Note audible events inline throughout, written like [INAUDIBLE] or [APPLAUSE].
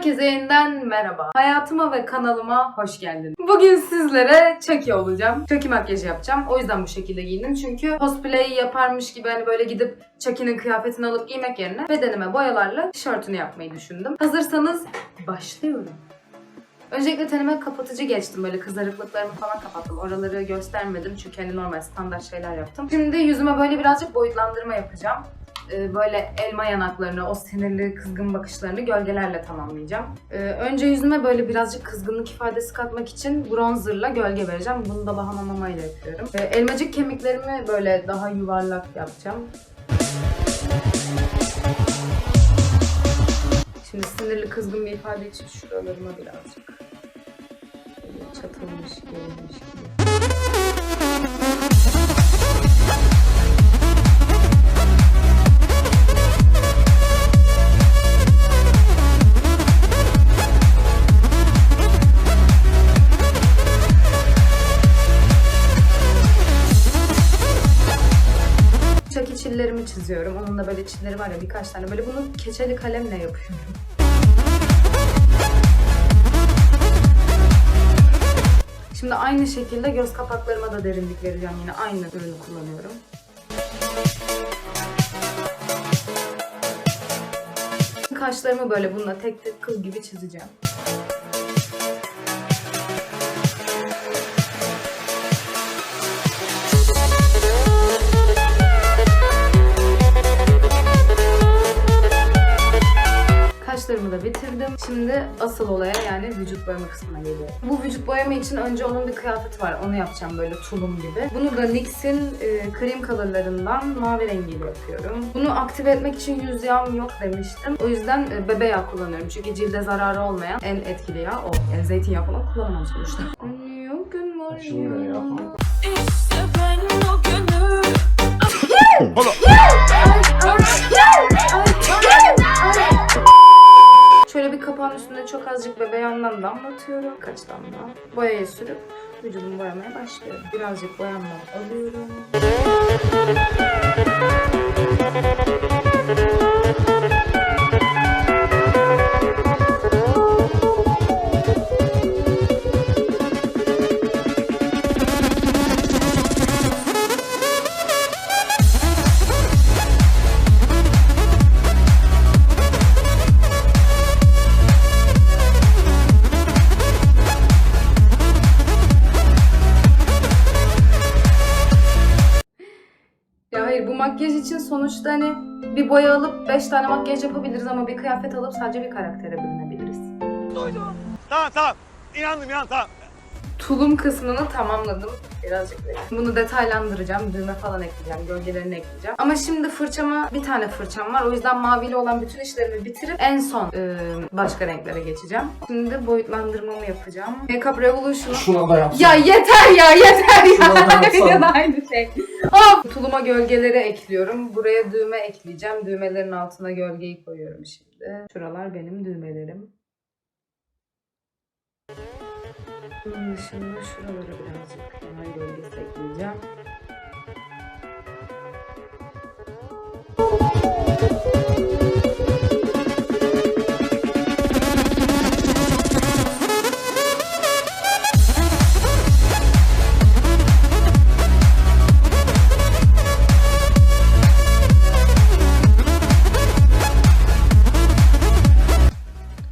Herkese yeniden merhaba. Hayatıma ve kanalıma hoş geldiniz. Bugün sizlere Chucky olacağım. Chucky makyajı yapacağım. O yüzden bu şekilde giyindim. Çünkü cosplay yaparmış gibi hani böyle gidip Chucky'nin kıyafetini alıp giymek yerine bedenime boyalarla tişörtünü yapmayı düşündüm. Hazırsanız başlıyorum. Öncelikle tenime kapatıcı geçtim. Böyle kızarıklıklarımı falan kapattım. Oraları göstermedim çünkü hani normal standart şeyler yaptım. Şimdi yüzüme böyle birazcık boyutlandırma yapacağım. Ee, böyle elma yanaklarını, o sinirli kızgın bakışlarını gölgelerle tamamlayacağım. Ee, önce yüzüme böyle birazcık kızgınlık ifadesi katmak için bronzerla gölge vereceğim. Bunu da Bahama Mama ile yapıyorum. Ee, elmacık kemiklerimi böyle daha yuvarlak yapacağım. Şimdi sinirli kızgın bir ifade için şuralarıma birazcık çatılmış, gerilmiş gibi. Onun da böyle çilleri var ya birkaç tane. Böyle bunu keçeli kalemle yapıyorum. Şimdi aynı şekilde göz kapaklarıma da derinlik vereceğim. Yine aynı ürünü kullanıyorum. Kaşlarımı böyle bununla tek tek kıl gibi çizeceğim. Kaşlarımı da bitirdim. Şimdi asıl olaya yani vücut boyama kısmına geliyorum. Bu vücut boyama için önce onun bir kıyafeti var. Onu yapacağım böyle tulum gibi. Bunu da NYX'in e, krem colorlarından mavi rengiyle yapıyorum. Bunu aktive etmek için yüz yağım yok demiştim. O yüzden e, bebe yağı kullanıyorum. Çünkü cilde zararı olmayan en etkili yağ o. Yani zeytinyağı falan kullanamam sonuçta. Yok gün var ya. İşte ben o günü [LAUGHS] Şöyle azıcık bebe yandan damlatıyorum. Kaç damla. Boyayı sürüp vücudumu boyamaya başlıyorum. Birazcık boyamdan alıyorum. Ya hayır bu makyaj için sonuçta hani bir boya alıp 5 tane makyaj yapabiliriz ama bir kıyafet alıp sadece bir karaktere bürünebiliriz. Tamam tamam. İnandım inan tamam. Tulum kısmını tamamladım. Birazcık. Bunu detaylandıracağım. Düğme falan ekleyeceğim. Gölgelerini ekleyeceğim. Ama şimdi fırçama bir tane fırçam var. O yüzden maviyle olan bütün işlerimi bitirip en son e, başka renklere geçeceğim. Şimdi boyutlandırmamı yapacağım. Makeup Revolution'u Şuna da yapsın. Ya yeter ya yeter ya. ya da aynı şey. Of! Tuluma gölgeleri ekliyorum. Buraya düğme ekleyeceğim. Düğmelerin altına gölgeyi koyuyorum şimdi. Şuralar benim düğmelerim. Bunun dışında şuralara birazcık kenar gölgesi ekleyeceğim.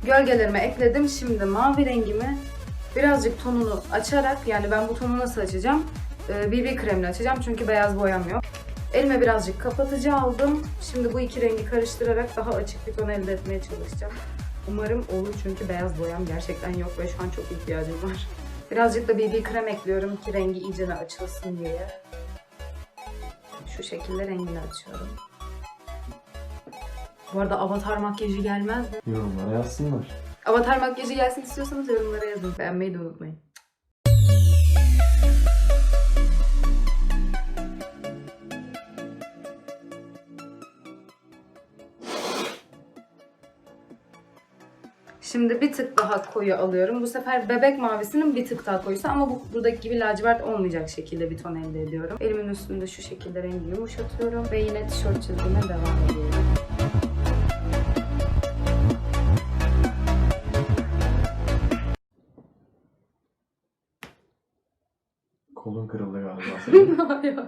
Gölgelerime ekledim. Şimdi mavi rengimi birazcık tonunu açarak yani ben bu tonu nasıl açacağım? Ee, BB kremle açacağım çünkü beyaz boyam yok. Elime birazcık kapatıcı aldım. Şimdi bu iki rengi karıştırarak daha açık bir ton elde etmeye çalışacağım. Umarım olur çünkü beyaz boyam gerçekten yok ve şu an çok ihtiyacım var. Birazcık da BB krem ekliyorum ki rengi iyice açılsın diye. Şu şekilde rengini açıyorum. Bu arada avatar makyajı gelmez mi? Yorumlara yazsınlar. Avatar makyajı gelsin istiyorsanız yorumlara yazın. Beğenmeyi de unutmayın. Şimdi bir tık daha koyu alıyorum. Bu sefer bebek mavisinin bir tık daha koyusu ama bu buradaki gibi lacivert olmayacak şekilde bir ton elde ediyorum. Elimin üstünde şu şekilde rengi yumuşatıyorum ve yine tişört çizgime devam ediyorum. Kolun kırıldı galiba [LAUGHS] senin. Hayır.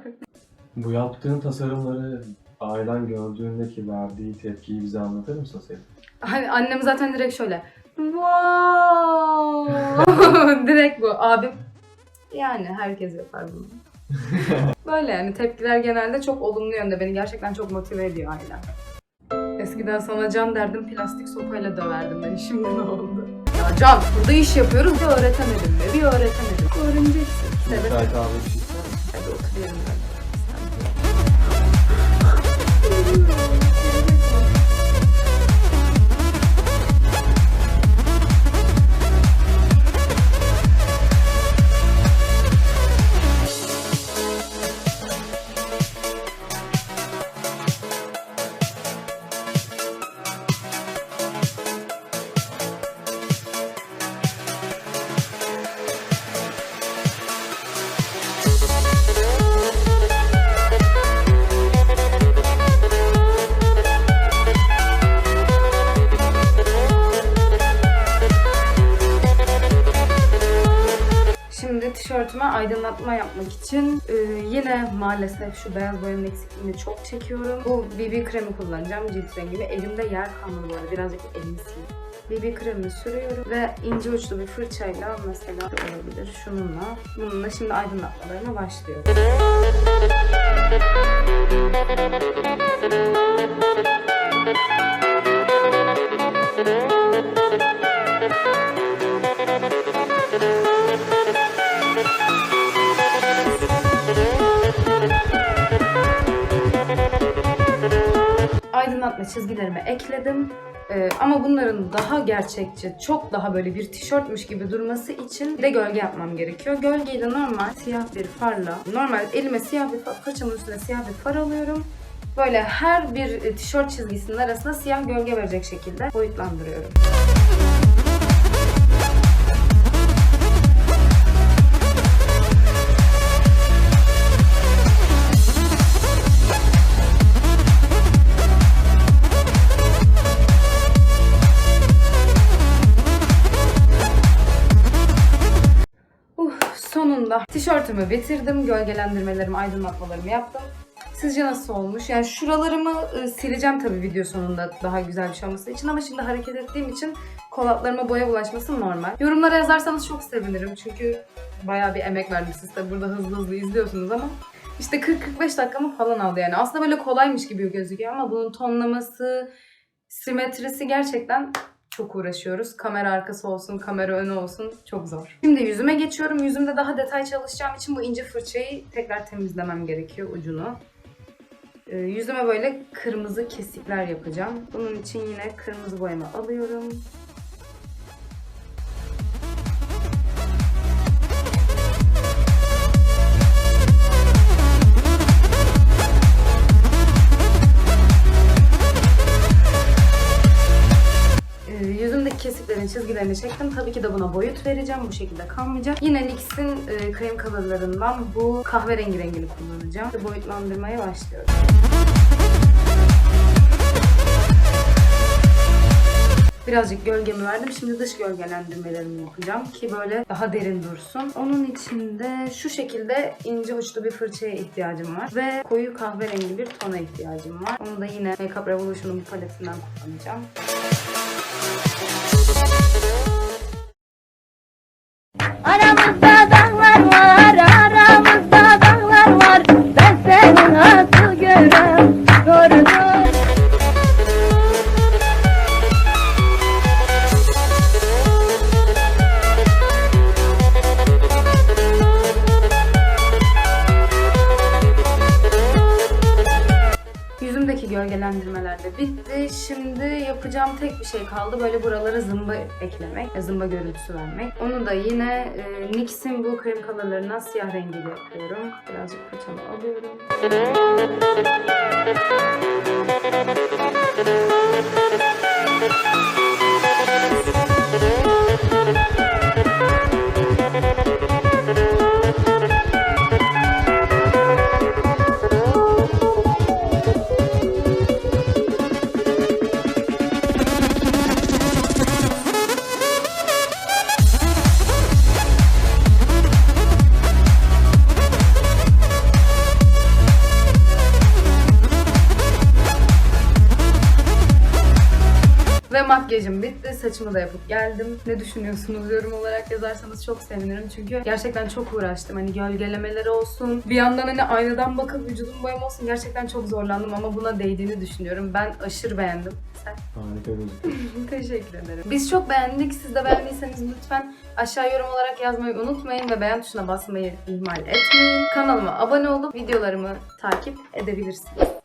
Bu yaptığın tasarımları ailen gördüğündeki verdiği tepkiyi bize anlatır mısın Sevim? Hani annem zaten direkt şöyle. Wow! [LAUGHS] direkt bu. Abim yani herkes yapar bunu. [LAUGHS] Böyle yani tepkiler genelde çok olumlu yönde. Beni gerçekten çok motive ediyor ailem. Eskiden sana can derdim plastik sopayla döverdim beni. Şimdi ne oldu? Ya Can burada iş yapıyoruz bir öğretemedim be. Bir öğretemedim. Öğreneceksin. Çay kahve tişörtüme aydınlatma yapmak için e, yine maalesef şu beyaz boyanın eksikliğini çok çekiyorum. Bu BB kremi kullanacağım cilt rengimi. Elimde yer kalmadı bu arada. Birazcık elimi sileyim. BB kremini sürüyorum ve ince uçlu bir fırçayla mesela olabilir şununla. Bununla şimdi aydınlatmalarına başlıyorum. Ekledim. Ee, ama bunların daha gerçekçi, çok daha böyle bir tişörtmüş gibi durması için de gölge yapmam gerekiyor. Gölgeyi de normal siyah bir farla, normal elime siyah bir far, fırçamın üstüne siyah bir far alıyorum. Böyle her bir e, tişört çizgisinin arasına siyah gölge verecek şekilde boyutlandırıyorum. Uh, tişörtümü bitirdim. Gölgelendirmelerimi, aydınlatmalarımı yaptım. Sizce nasıl olmuş? Yani şuralarımı e, sileceğim tabii video sonunda daha güzel bir şey olması için ama şimdi hareket ettiğim için kolaklarıma boya bulaşması normal. Yorumlara yazarsanız çok sevinirim çünkü bayağı bir emek verdim. Siz de burada hızlı hızlı izliyorsunuz ama işte 40-45 dakikamı falan aldı yani. Aslında böyle kolaymış gibi gözüküyor ama bunun tonlaması, simetrisi gerçekten çok uğraşıyoruz. Kamera arkası olsun, kamera önü olsun çok zor. Şimdi yüzüme geçiyorum. Yüzümde daha detay çalışacağım için bu ince fırçayı tekrar temizlemem gerekiyor ucunu. Ee, yüzüme böyle kırmızı kesikler yapacağım. Bunun için yine kırmızı boyama alıyorum. Çizgilerini çektim. Tabii ki de buna boyut vereceğim. Bu şekilde kalmayacak. Yine NYX'in e, krem colorlarından bu kahverengi rengini kullanacağım. Ve boyutlandırmaya başlıyorum. Birazcık gölgemi verdim. Şimdi dış gölgelendirmelerimi yapacağım ki böyle daha derin dursun. Onun için de şu şekilde ince uçlu bir fırçaya ihtiyacım var. Ve koyu kahverengi bir tona ihtiyacım var. Onu da yine Makeup Revolution'un paletinden kullanacağım. Yüzümdeki gölgelendirmeler de bitti. Şimdi yapacağım tek bir şey kaldı. Böyle buralara zımba eklemek, e, zımba görüntüsü vermek. Onu da yine e, NYX'in bu krem colorlarından siyah rengiyle yapıyorum. Birazcık fırçamı alıyorum. Makyajım bitti. Saçımı da yapıp geldim. Ne düşünüyorsunuz yorum olarak yazarsanız çok sevinirim. Çünkü gerçekten çok uğraştım. Hani gölgelemeleri olsun. Bir yandan hani aynadan bakıp vücudum boyam olsun. Gerçekten çok zorlandım ama buna değdiğini düşünüyorum. Ben aşırı beğendim. Sen? [LAUGHS] Harika gözüküyor. Teşekkür ederim. Biz çok beğendik. Siz de beğendiyseniz lütfen aşağı yorum olarak yazmayı unutmayın ve beğen tuşuna basmayı ihmal etmeyin. Kanalıma abone olup videolarımı takip edebilirsiniz.